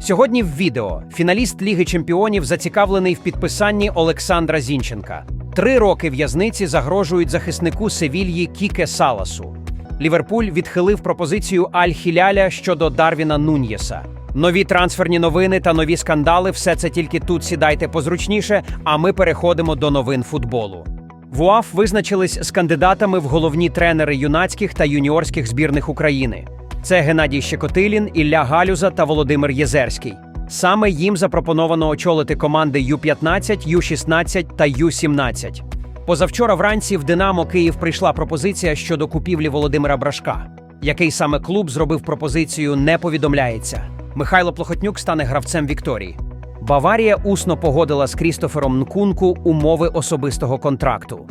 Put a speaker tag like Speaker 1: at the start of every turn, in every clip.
Speaker 1: Сьогодні в відео фіналіст Ліги Чемпіонів зацікавлений в підписанні Олександра Зінченка. Три роки в'язниці загрожують захиснику Севільї Кіке Саласу. Ліверпуль відхилив пропозицію Аль-Хіляля щодо Дарвіна Нуньєса. Нові трансферні новини та нові скандали все це тільки тут сідайте позручніше, а ми переходимо до новин футболу. В УАФ визначились з кандидатами в головні тренери юнацьких та юніорських збірних України. Це Геннадій Щекотилін, Ілля Галюза та Володимир Єзерський. Саме їм запропоновано очолити команди Ю-15, Ю-16 та Ю-17. Позавчора вранці в Динамо Київ прийшла пропозиція щодо купівлі Володимира Брашка. Який саме клуб зробив пропозицію, не повідомляється. Михайло Плохотнюк стане гравцем Вікторії. Баварія усно погодила з Крістофером Нкунку умови особистого контракту.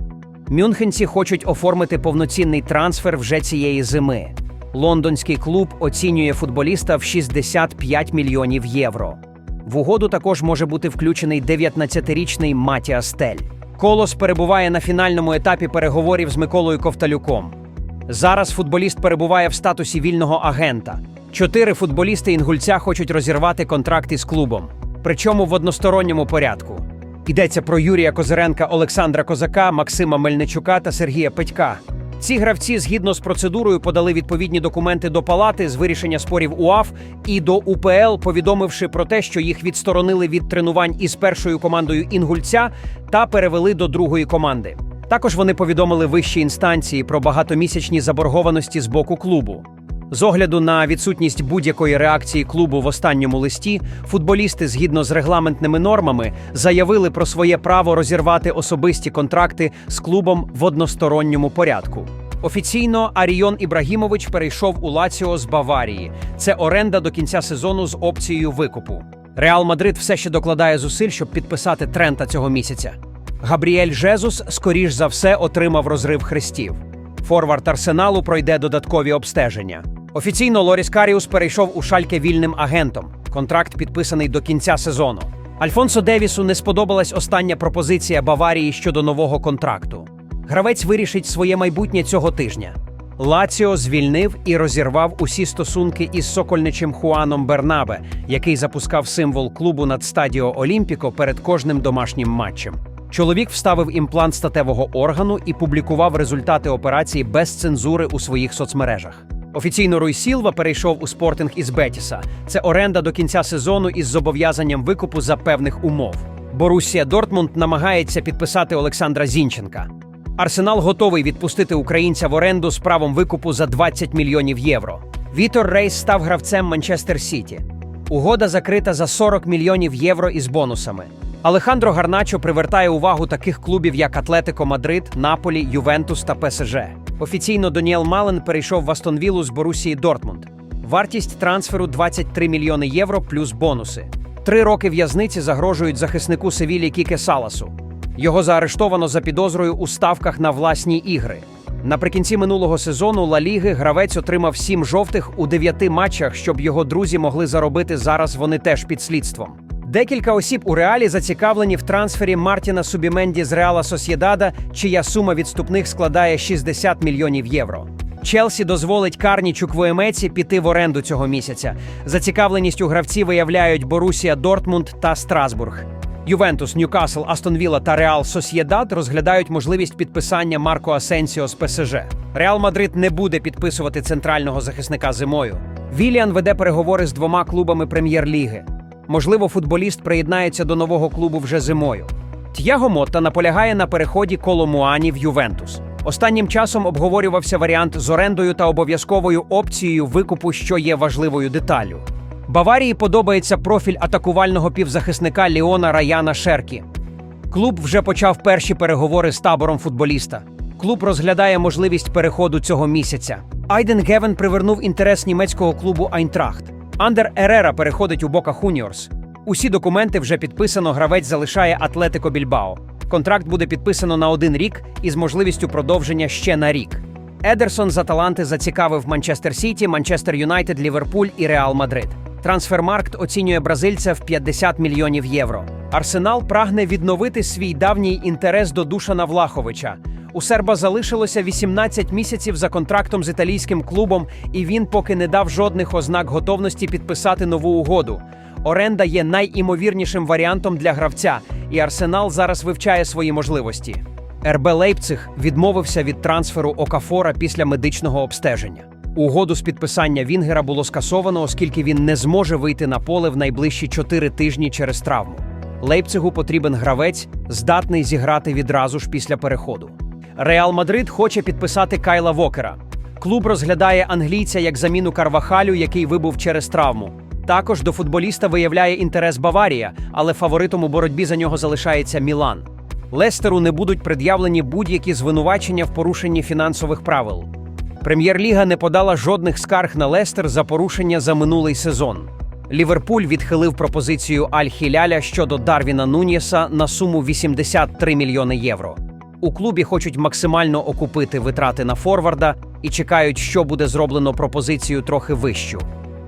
Speaker 1: Мюнхенці хочуть оформити повноцінний трансфер вже цієї зими. Лондонський клуб оцінює футболіста в 65 мільйонів євро. В угоду також може бути включений 19-річний Матіас Тель. Колос перебуває на фінальному етапі переговорів з Миколою Ковталюком. Зараз футболіст перебуває в статусі вільного агента. Чотири футболісти інгульця хочуть розірвати контракти з клубом, причому в односторонньому порядку. Йдеться про Юрія Козиренка, Олександра Козака, Максима Мельничука та Сергія Петька. Ці гравці згідно з процедурою подали відповідні документи до палати з вирішення спорів УАФ і до УПЛ, повідомивши про те, що їх відсторонили від тренувань із першою командою інгульця та перевели до другої команди. Також вони повідомили вищі інстанції про багатомісячні заборгованості з боку клубу. З огляду на відсутність будь-якої реакції клубу в останньому листі, футболісти, згідно з регламентними нормами, заявили про своє право розірвати особисті контракти з клубом в односторонньому порядку. Офіційно Аріон Ібрагімович перейшов у Лаціо з Баварії. Це оренда до кінця сезону з опцією викупу. Реал Мадрид все ще докладає зусиль, щоб підписати Трента цього місяця. Габріель Жезус, скоріш за все, отримав розрив хрестів. Форвард Арсеналу пройде додаткові обстеження. Офіційно Лоріс Каріус перейшов у шальке вільним агентом. Контракт підписаний до кінця сезону. Альфонсо Девісу не сподобалась остання пропозиція Баварії щодо нового контракту. Гравець вирішить своє майбутнє цього тижня. Лаціо звільнив і розірвав усі стосунки із сокольничим Хуаном Бернабе, який запускав символ клубу над стадіо Олімпіко перед кожним домашнім матчем. Чоловік вставив імплант статевого органу і публікував результати операції без цензури у своїх соцмережах. Офіційно Руй Сілва перейшов у спортинг із Бетіса. Це оренда до кінця сезону із зобов'язанням викупу за певних умов. Борусія Дортмунд намагається підписати Олександра Зінченка. Арсенал готовий відпустити українця в оренду з правом викупу за 20 мільйонів євро. Вітор Рейс став гравцем Манчестер Сіті. Угода закрита за 40 мільйонів євро із бонусами. Алехандро Гарначо привертає увагу таких клубів, як Атлетико Мадрид, Наполі, Ювентус та ПСЖ. Офіційно Доніел Мален перейшов в Астонвілу з Борусії Дортмунд. Вартість трансферу 23 мільйони євро плюс бонуси. Три роки в'язниці загрожують захиснику Севілі Кіке Саласу. Його заарештовано за підозрою у ставках на власні ігри. Наприкінці минулого сезону Ла Ліги гравець отримав сім жовтих у дев'яти матчах, щоб його друзі могли заробити зараз. Вони теж під слідством. Декілька осіб у реалі зацікавлені в трансфері Мартіна Субіменді з Реала Сосєдада, чия сума відступних складає 60 мільйонів євро. Челсі дозволить Карні Чуквоємеці піти в оренду цього місяця. Зацікавленість у гравці виявляють Борусія Дортмунд та Страсбург. Ювентус, Ньюкасл, Астон Вілла та Реал Сосєдад розглядають можливість підписання Марко Асенсіо з ПСЖ. Реал Мадрид не буде підписувати центрального захисника зимою. Віліан веде переговори з двома клубами прем'єр-ліги. Можливо, футболіст приєднається до нового клубу вже зимою. Т'яго Мотта наполягає на переході Коломуані в Ювентус. Останнім часом обговорювався варіант з орендою та обов'язковою опцією викупу, що є важливою деталлю. Баварії подобається профіль атакувального півзахисника Ліона Раяна Шеркі. Клуб вже почав перші переговори з табором футболіста. Клуб розглядає можливість переходу цього місяця. Айден Гевен привернув інтерес німецького клубу Айнтрахт. Андер Ерера переходить у Бока Хуніорс. Усі документи вже підписано. Гравець залишає Атлетико Більбао. Контракт буде підписано на один рік із можливістю продовження ще на рік. Едерсон з Аталанти зацікавив Манчестер Сіті, Манчестер Юнайтед, Ліверпуль і Реал Мадрид. Трансфермаркт оцінює бразильця в 50 мільйонів євро. Арсенал прагне відновити свій давній інтерес до Душана Влаховича. У серба залишилося 18 місяців за контрактом з італійським клубом, і він поки не дав жодних ознак готовності підписати нову угоду. Оренда є найімовірнішим варіантом для гравця, і Арсенал зараз вивчає свої можливості. РБ Лейпциг відмовився від трансферу Окафора після медичного обстеження. Угоду з підписання Вінгера було скасовано, оскільки він не зможе вийти на поле в найближчі чотири тижні через травму. Лейпцигу потрібен гравець, здатний зіграти відразу ж після переходу. Реал Мадрид хоче підписати Кайла Вокера. Клуб розглядає англійця як заміну Карвахалю, який вибув через травму. Також до футболіста виявляє інтерес Баварія, але фаворитом у боротьбі за нього залишається Мілан. Лестеру не будуть пред'явлені будь-які звинувачення в порушенні фінансових правил. Прем'єр-ліга не подала жодних скарг на Лестер за порушення за минулий сезон. Ліверпуль відхилив пропозицію Аль-Хіляля щодо Дарвіна Нуньєса на суму 83 мільйони євро. У клубі хочуть максимально окупити витрати на форварда і чекають, що буде зроблено пропозицію трохи вищу.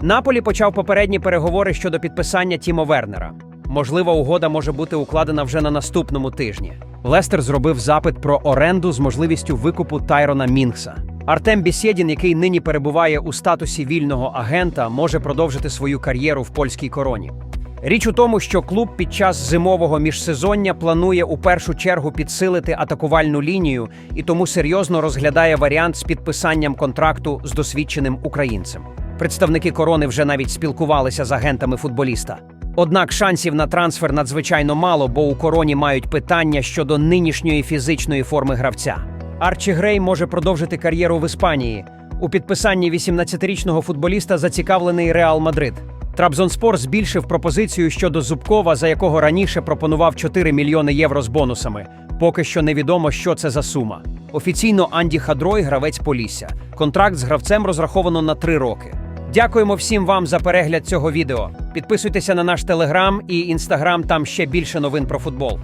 Speaker 1: Наполі почав попередні переговори щодо підписання Тімо Вернера. Можлива угода може бути укладена вже на наступному тижні. Лестер зробив запит про оренду з можливістю викупу Тайрона Мінкса. Артем Бісєдін, який нині перебуває у статусі вільного агента, може продовжити свою кар'єру в польській короні. Річ у тому, що клуб під час зимового міжсезоння планує у першу чергу підсилити атакувальну лінію і тому серйозно розглядає варіант з підписанням контракту з досвідченим українцем. Представники корони вже навіть спілкувалися з агентами футболіста. Однак шансів на трансфер надзвичайно мало, бо у короні мають питання щодо нинішньої фізичної форми гравця. Арчі Грей може продовжити кар'єру в Іспанії. У підписанні 18-річного футболіста зацікавлений Реал Мадрид. Трабзонспор збільшив пропозицію щодо Зубкова, за якого раніше пропонував 4 мільйони євро з бонусами. Поки що невідомо, що це за сума. Офіційно Анді Хадрой гравець Полісся. Контракт з гравцем розраховано на 3 роки. Дякуємо всім вам за перегляд цього відео. Підписуйтеся на наш телеграм і інстаграм, там ще більше новин про футбол.